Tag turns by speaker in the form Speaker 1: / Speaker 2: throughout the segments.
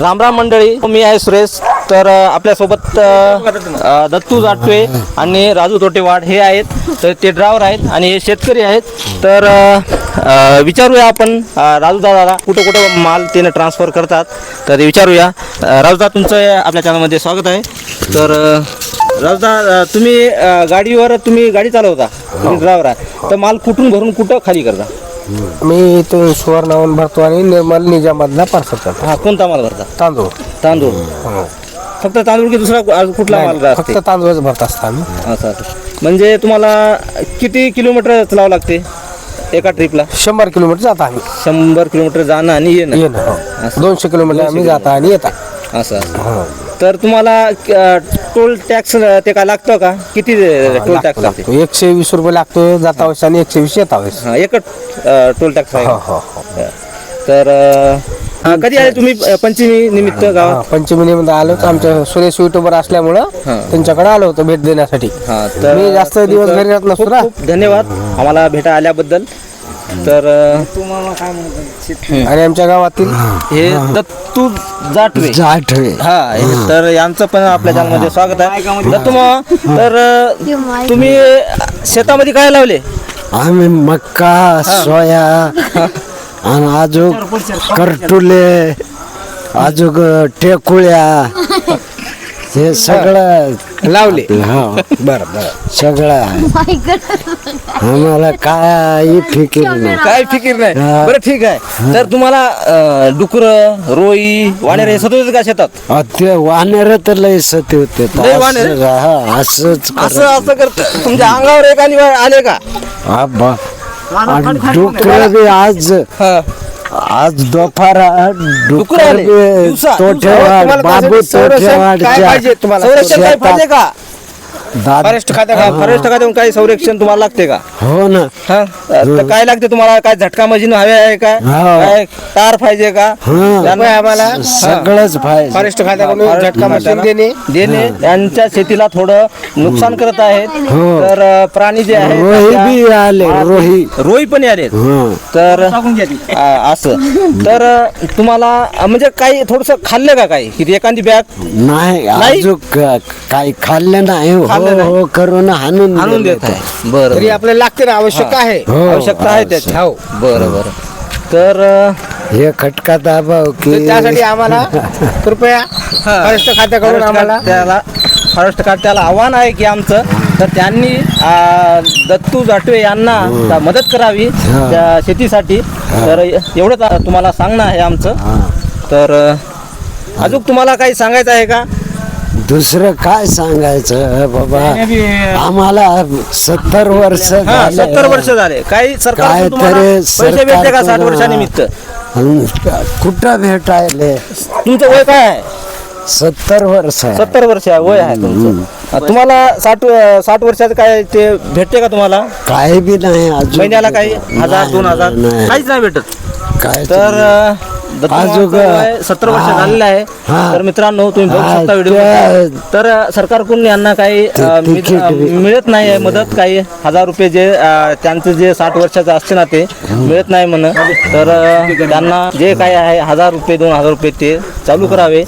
Speaker 1: राम राम मंडळी मी आहे सुरेश. तर आपल्यासोबत दत्तू जाटवे आणि राजू तोटेवाड हे आहेत. तर ते ड्रायव्हर आहेत आणि हे शेतकरी आहेत. तर विचारूया आपण राजू दादाला कुठं कुठं माल त्याने ट्रान्सफर करतात. तर विचारूया. राजूदा तुमचं आपल्या चॅनलमध्ये स्वागत आहे. तर राजूदा तुम्ही गाडीवर तुम्ही गाडी चालवता तुम्ही ड्रायव्हर आहे तर माल कुठून भरून कुठं खाली करता?
Speaker 2: मी इथून सुवर्णावून भरतो आणि निर्मल निजामातला पार्सल करतो.
Speaker 1: हा कोणता माल भरता?
Speaker 2: तांदूळ.
Speaker 1: तांदूळ? फक्त तांदूळ की दुसरा कुठला माल
Speaker 2: नाही,
Speaker 1: असते
Speaker 2: फक्त तांदूळच भरत असतो आम्ही.
Speaker 1: असं असं. म्हणजे तुम्हाला किती किलोमीटर चालावं लागते एका ट्रिपला
Speaker 2: शंभर किलोमीटर जाता आम्ही.
Speaker 1: शंभर किलोमीटर जाणं आणि येणं.
Speaker 2: येणं हो. दोनशे किलोमीटर आम्ही जाता आणि येता.
Speaker 1: असं असं.
Speaker 2: हो.
Speaker 1: तर तुम्हाला टोल टॅक्स ते काय लागतं का? किती टोल टॅक्स लागते?
Speaker 2: लागतो. एकशे वीस रुपये लागतो जाता वेळेस आणि एकशे वीस येता वेळेस
Speaker 1: हा एकच टोल टॅक्स आहे.
Speaker 2: हो हो हो.
Speaker 1: तर अं, हा, कधी आले तुम्ही अं, पंचमी निमित्त
Speaker 2: हा,
Speaker 1: गावात?
Speaker 2: पंचमीमध्ये आलो तर आमच्या सुरेश युट्यूबर असल्यामुळं
Speaker 1: हा.
Speaker 2: त्यांच्याकडे आलो होतो भेट देण्यासाठी.
Speaker 1: हा
Speaker 2: मी जास्त दिवस
Speaker 1: तुमचं
Speaker 2: घरी राहत नसतो
Speaker 1: खूप
Speaker 2: ना.
Speaker 1: खूप धन्यवाद. आम्हाला भेटा आल्याबद्दल. तर अं,
Speaker 2: आणि आमच्या गावातील
Speaker 1: हे. दत्तू जाटवे.
Speaker 3: आठवे
Speaker 1: हा हे तर यांचं पण आपल्या चॅनलमध्ये स्वागत आहे. दत्तू मामा, तर तुम्ही शेतामध्ये काय लावले?
Speaker 3: आम्ही मक्का सोया आणि अजून करटुले अजून टेकुळ्या हे सगळं
Speaker 2: लावले.
Speaker 3: हा.
Speaker 2: बरं बरं.
Speaker 3: सगळं आहे. आम्हाला काय फिकीर नाही.
Speaker 1: काय फिकीर नाही?
Speaker 3: हा.
Speaker 1: बरं ठीक आहे. तर तुम्हाला डुकर रोई वाणेर हे सतत का शेतात?
Speaker 3: अ, ते वानेर तर लय सती होते
Speaker 1: लय वानेर?
Speaker 3: असं- हा, असंच
Speaker 1: असं असं करत तुमच्या अंगावर एक आणि आले का?
Speaker 3: डुकर बी आज
Speaker 1: हा.
Speaker 3: आज दोफारा
Speaker 1: डुकर
Speaker 3: डुकर
Speaker 1: आले.
Speaker 3: बी
Speaker 1: दिवसा.
Speaker 3: तोठेवाड
Speaker 2: तुम्हाला
Speaker 3: बाबू
Speaker 2: संरक्षण काय पाहिजे तुम्हाला?
Speaker 1: संरक्षण काय पाहिजे का?
Speaker 3: दाद-
Speaker 1: फॉरेस्ट खात्या फॉरेस्ट खात्यातून काही संरक्षण तुम्हाला लागते का?
Speaker 3: हो ना.
Speaker 1: हा? तर काय लागते तुम्हाला? काय झटका मशीन हवे आहे काय
Speaker 3: हा.
Speaker 1: काय तार पाहिजे का?
Speaker 3: हा.
Speaker 1: त्यांना आम्हाला?
Speaker 3: सगळंच पाहिजे.
Speaker 2: फॉरेस्ट खात्याकडून झटका मशीन देणे
Speaker 1: देणे त्यांच्या शेतीला थोडं नुकसान करत आहेत.
Speaker 3: हो.
Speaker 1: तर अ, प्राणी जे आहेत
Speaker 3: रोही बी आले रोही.
Speaker 1: रोही पण आलेत.
Speaker 3: हं.
Speaker 1: तर असं. तर अ, तुम्हाला अ, म्हणजे काही थोडस खाल्लं का काही? की एखादी बॅग?
Speaker 3: नाही
Speaker 1: नाही?
Speaker 3: अजून क- काही खाल्लं नाही. हो.
Speaker 1: नाही.
Speaker 3: हो करून हाणून
Speaker 1: आणून देत आहे. बरं
Speaker 2: तरी आपल्याला लागते ना आवश्यक आहे.
Speaker 3: हो,
Speaker 1: आवश्यकता आहे त्याची
Speaker 2: हो.
Speaker 1: बरं बरं. तर अ,
Speaker 3: हे खटका दाबाव
Speaker 2: तर
Speaker 3: की
Speaker 2: त्यासाठी आम्हाला कृपया फॉरेस्ट खात्याकडून आम्हाला
Speaker 1: त्याला फॉरेस्ट खात्याला आव्हान आहे की आमचं. तर त्यांनी आ, दत्तू जाटवे यांना मदत करावी त्या शेतीसाठी. तर एवढंच आ- तुम्हाला सांगणं आहे आमचं. तर अ, अजून तुम्हाला काही सांगायचं आहे का?
Speaker 3: दुसरं काय सांगायचं बाबा? आम्हाला सत्तर वर्ष
Speaker 1: हा
Speaker 3: झाले.
Speaker 1: सत्तर वर्ष झाले. काही सरकार
Speaker 3: काय तरी
Speaker 1: पैसे भेटते का साठ वर्षानिमित्त?
Speaker 3: कुठं भेटायले?
Speaker 1: तुमचं वय काय आहे?
Speaker 3: सत्तर वर्ष आहे.
Speaker 1: सत्तर वर्ष आहे वय आहे तुमचं. तुम्हाला साठ साठ वर्षाचं काय ते भेटते का तुम्हाला?
Speaker 3: काही बी नाही अजून
Speaker 1: महिन्याला काही हजार दोन हजार?
Speaker 3: नाही.
Speaker 1: काहीच नाही भेटत.
Speaker 3: काय
Speaker 1: तर अ, सत्तर वर्ष
Speaker 3: हा.
Speaker 1: झालेलं आहे.
Speaker 3: हा.
Speaker 1: तर मित्रांनो तुम्ही बघू
Speaker 3: हा,
Speaker 1: शकता व्हिडिओ. तर सरकारकडून यांना काही मिळत नाही आहे मदत. काही हजार रुपये जे त्यांचं जे साठ वर्षाचं असते ना ते मिळत नाही म्हण तर त्यांना जे काय आहे हजार रुपये दोन हजार रुपये ते चालू करावे.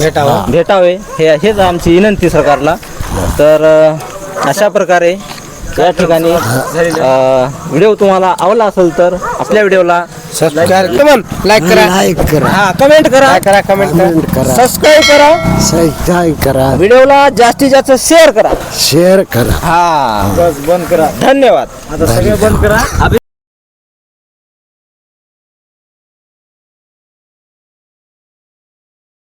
Speaker 2: भेटावं.
Speaker 1: हे. हेच आमची विनंती सरकारला. तर अशा प्रकारे या ठिकाणी व्हिडिओ तुम्हाला आवडला असेल तर आपल्या व्हिडिओला
Speaker 2: सबस्क्राईब कमन लाईक करा.
Speaker 3: लाईक करा.
Speaker 1: हा कमेंट करा.
Speaker 2: लाईक करा कमेंट करा.
Speaker 3: कमेंट करा.
Speaker 1: सबस्क्राईब करा.
Speaker 3: सबस्क्राईब करा.
Speaker 1: व्हिडिओला जास्तीत जास्त शेअर करा.
Speaker 3: शेअर करा.
Speaker 1: हा. बस बंद करा. धन्यवाद. आता सगळे बंद करा.